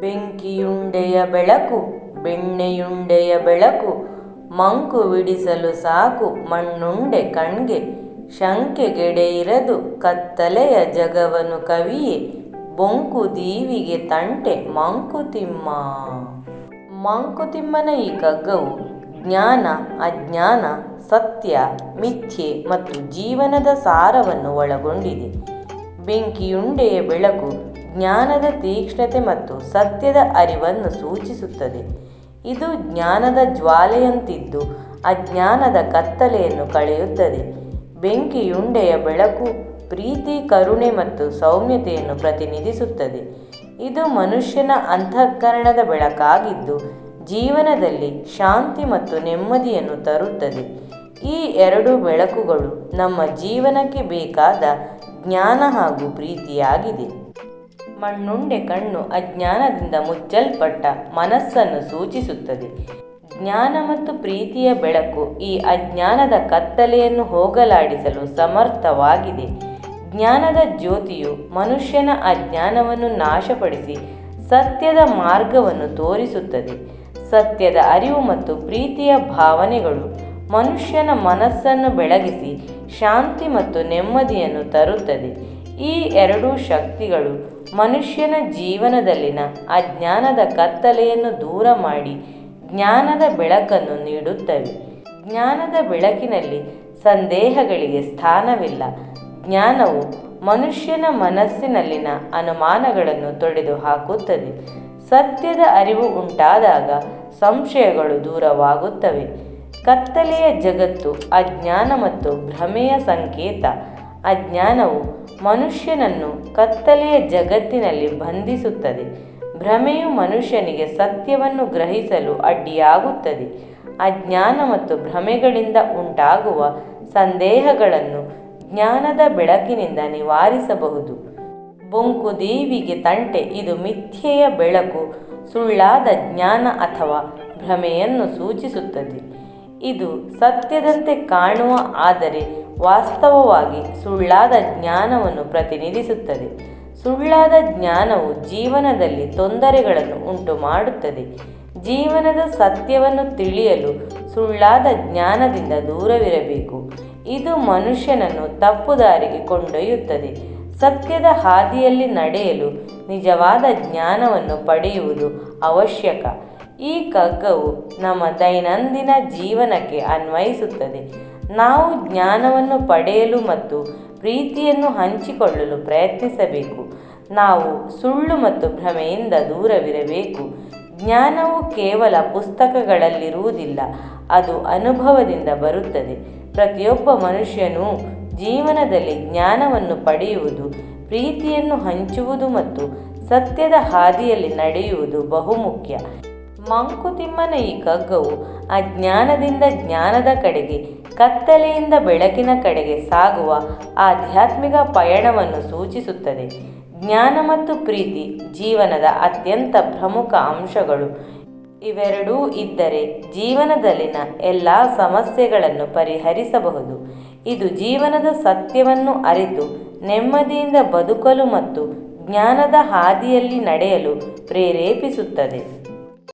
ಬೆಂಕಿಯುಂಡೆಯ ಬೆಳಕು, ಬೆಣ್ಣೆಯುಂಡೆಯ ಬೆಳಕು, ಮಂಕು ಬಿಡಿಸಲು ಸಾಕು, ಮಣ್ಣುಂಡೆ ಕಣ್ಗೆ ಶಂಕೆಗೆಡೆಯಿರದು ಕತ್ತಲೆಯ ಜಗವನ್ನು ಕವಿಯೇ, ಬೊಂಕು ದೀವಿಗೆ ತಂಟೆ ಮಂಕುತಿಮ್ಮ ಮಂಕುತಿಮ್ಮನ ಈ ಕಗ್ಗವು ಜ್ಞಾನ, ಅಜ್ಞಾನ, ಸತ್ಯ, ಮಿಥ್ಯೆ ಮತ್ತು ಜೀವನದ ಸಾರವನ್ನು ಒಳಗೊಂಡಿದೆ. ಬೆಂಕಿಯುಂಡೆಯ ಬೆಳಕು ಜ್ಞಾನದ ತೀಕ್ಷ್ಣತೆ ಮತ್ತು ಸತ್ಯದ ಅರಿವನ್ನು ಸೂಚಿಸುತ್ತದೆ. ಇದು ಜ್ಞಾನದ ಜ್ವಾಲೆಯಂತಿದ್ದು ಅಜ್ಞಾನದ ಕತ್ತಲೆಯನ್ನು ಕಳೆಯುತ್ತದೆ. ಬೆಂಕಿಯುಂಡೆಯ ಬೆಳಕು ಪ್ರೀತಿ, ಕರುಣೆ ಮತ್ತು ಸೌಮ್ಯತೆಯನ್ನು ಪ್ರತಿನಿಧಿಸುತ್ತದೆ. ಇದು ಮನುಷ್ಯನ ಅಂತಃಕರಣದ ಬೆಳಕಾಗಿದ್ದು ಜೀವನದಲ್ಲಿ ಶಾಂತಿ ಮತ್ತು ನೆಮ್ಮದಿಯನ್ನು ತರುತ್ತದೆ. ಈ ಎರಡು ಬೆಳಕುಗಳು ನಮ್ಮ ಜೀವನಕ್ಕೆ ಬೇಕಾದ ಜ್ಞಾನ ಹಾಗೂ ಪ್ರೀತಿಯಾಗಿದೆ. ಮಣ್ಣುಂಡೆ ಕಣ್ಣು ಅಜ್ಞಾನದಿಂದ ಮುಚ್ಚಲ್ಪಟ್ಟ ಮನಸ್ಸನ್ನು ಸೂಚಿಸುತ್ತದೆ. ಜ್ಞಾನ ಮತ್ತು ಪ್ರೀತಿಯ ಬೆಳಕು ಈ ಅಜ್ಞಾನದ ಕತ್ತಲೆಯನ್ನು ಹೋಗಲಾಡಿಸಲು ಸಮರ್ಥವಾಗಿದೆ. ಜ್ಞಾನದ ಜ್ಯೋತಿಯು ಮನುಷ್ಯನ ಅಜ್ಞಾನವನ್ನು ನಾಶಪಡಿಸಿ ಸತ್ಯದ ಮಾರ್ಗವನ್ನು ತೋರಿಸುತ್ತದೆ. ಸತ್ಯದ ಅರಿವು ಮತ್ತು ಪ್ರೀತಿಯ ಭಾವನೆಗಳು ಮನುಷ್ಯನ ಮನಸ್ಸನ್ನು ಬೆಳಗಿಸಿ ಶಾಂತಿ ಮತ್ತು ನೆಮ್ಮದಿಯನ್ನು ತರುತ್ತದೆ. ಈ ಎರಡೂ ಶಕ್ತಿಗಳು ಮನುಷ್ಯನ ಜೀವನದಲ್ಲಿನ ಅಜ್ಞಾನದ ಕತ್ತಲೆಯನ್ನು ದೂರ ಮಾಡಿ ಜ್ಞಾನದ ಬೆಳಕನ್ನು ನೀಡುತ್ತವೆ. ಜ್ಞಾನದ ಬೆಳಕಿನಲ್ಲಿ ಸಂದೇಹಗಳಿಗೆ ಸ್ಥಾನವಿಲ್ಲ. ಜ್ಞಾನವು ಮನುಷ್ಯನ ಮನಸ್ಸಿನಲ್ಲಿನ ಅನುಮಾನಗಳನ್ನು ತೊಡೆದು ಹಾಕುತ್ತದೆ ಸತ್ಯದ ಅರಿವು ಉಂಟಾದಾಗ ಸಂಶಯಗಳು ದೂರವಾಗುತ್ತವೆ. ಕತ್ತಲೆಯ ಜಗತ್ತು ಅಜ್ಞಾನ ಮತ್ತು ಭ್ರಮೆಯ ಸಂಕೇತ. ಅಜ್ಞಾನವು ಮನುಷ್ಯನನ್ನು ಕತ್ತಲೆಯ ಜಗತ್ತಿನಲ್ಲಿ ಬಂಧಿಸುತ್ತದೆ. ಭ್ರಮೆಯು ಮನುಷ್ಯನಿಗೆ ಸತ್ಯವನ್ನು ಗ್ರಹಿಸಲು ಅಡ್ಡಿಯಾಗುತ್ತದೆ. ಅಜ್ಞಾನ ಮತ್ತು ಭ್ರಮೆಗಳಿಂದ ಉಂಟಾಗುವ ಸಂದೇಹಗಳನ್ನು ಜ್ಞಾನದ ಬೆಳಕಿನಿಂದ ನಿವಾರಿಸಬಹುದು. ಬೊಂಕು ದೇವಿಗೆ ತಂಟೆ, ಇದು ಮಿಥ್ಯೆಯ ಬೆಳಕು, ಸುಳ್ಳಾದ ಜ್ಞಾನ ಅಥವಾ ಭ್ರಮೆಯನ್ನು ಸೂಚಿಸುತ್ತದೆ. ಇದು ಸತ್ಯದಂತೆ ಕಾಣುವ ಆದರೆ ವಾಸ್ತವವಾಗಿ ಸುಳ್ಳಾದ ಜ್ಞಾನವನ್ನು ಪ್ರತಿನಿಧಿಸುತ್ತದೆ. ಸುಳ್ಳಾದ ಜ್ಞಾನವು ಜೀವನದಲ್ಲಿ ತೊಂದರೆಗಳನ್ನು ಉಂಟು ಮಾಡುತ್ತದೆ ಜೀವನದ ಸತ್ಯವನ್ನು ತಿಳಿಯಲು ಸುಳ್ಳಾದ ಜ್ಞಾನದಿಂದ ದೂರವಿರಬೇಕು. ಇದು ಮನುಷ್ಯನನ್ನು ತಪ್ಪು ದಾರಿಗೆ ಕೊಂಡೊಯ್ಯುತ್ತದೆ. ಸತ್ಯದ ಹಾದಿಯಲ್ಲಿ ನಡೆಯಲು ನಿಜವಾದ ಜ್ಞಾನವನ್ನು ಪಡೆಯುವುದು ಅವಶ್ಯಕ. ಈ ಕಗ್ಗವು ನಮ್ಮ ದೈನಂದಿನ ಜೀವನಕ್ಕೆ ಅನ್ವಯಿಸುತ್ತದೆ. ನಾವು ಜ್ಞಾನವನ್ನು ಪಡೆಯಲು ಮತ್ತು ಪ್ರೀತಿಯನ್ನು ಹಂಚಿಕೊಳ್ಳಲು ಪ್ರಯತ್ನಿಸಬೇಕು. ನಾವು ಸುಳ್ಳು ಮತ್ತು ಭ್ರಮೆಯಿಂದ ದೂರವಿರಬೇಕು. ಜ್ಞಾನವು ಕೇವಲ ಪುಸ್ತಕಗಳಲ್ಲಿರುವುದಿಲ್ಲ, ಅದು ಅನುಭವದಿಂದ ಬರುತ್ತದೆ. ಪ್ರತಿಯೊಬ್ಬ ಮನುಷ್ಯನೂ ಜೀವನದಲ್ಲಿ ಜ್ಞಾನವನ್ನು ಪಡೆಯುವುದು, ಪ್ರೀತಿಯನ್ನು ಹಂಚುವುದು ಮತ್ತು ಸತ್ಯದ ಹಾದಿಯಲ್ಲಿ ನಡೆಯುವುದು ಬಹುಮುಖ್ಯ. ಮಂಕುತಿಮ್ಮನ ಈ ಕಗ್ಗವು ಅಜ್ಞಾನದಿಂದ ಜ್ಞಾನದ ಕಡೆಗೆ, ಕತ್ತಲೆಯಿಂದ ಬೆಳಕಿನ ಕಡೆಗೆ ಸಾಗುವ ಆಧ್ಯಾತ್ಮಿಕ ಪಯಣವನ್ನು ಸೂಚಿಸುತ್ತದೆ. ಜ್ಞಾನ ಮತ್ತು ಪ್ರೀತಿ ಜೀವನದ ಅತ್ಯಂತ ಪ್ರಮುಖ ಅಂಶಗಳು. ಇವೆರಡೂ ಇದ್ದರೆ ಜೀವನದಲ್ಲಿನ ಎಲ್ಲ ಸಮಸ್ಯೆಗಳನ್ನು ಪರಿಹರಿಸಬಹುದು. ಇದು ಜೀವನದ ಸತ್ಯವನ್ನು ಅರಿತು, ನೆಮ್ಮದಿಯಿಂದ ಬದುಕಲು ಮತ್ತು ಜ್ಞಾನದ ಹಾದಿಯಲ್ಲಿ ನಡೆಯಲು ಪ್ರೇರೇಪಿಸುತ್ತದೆ.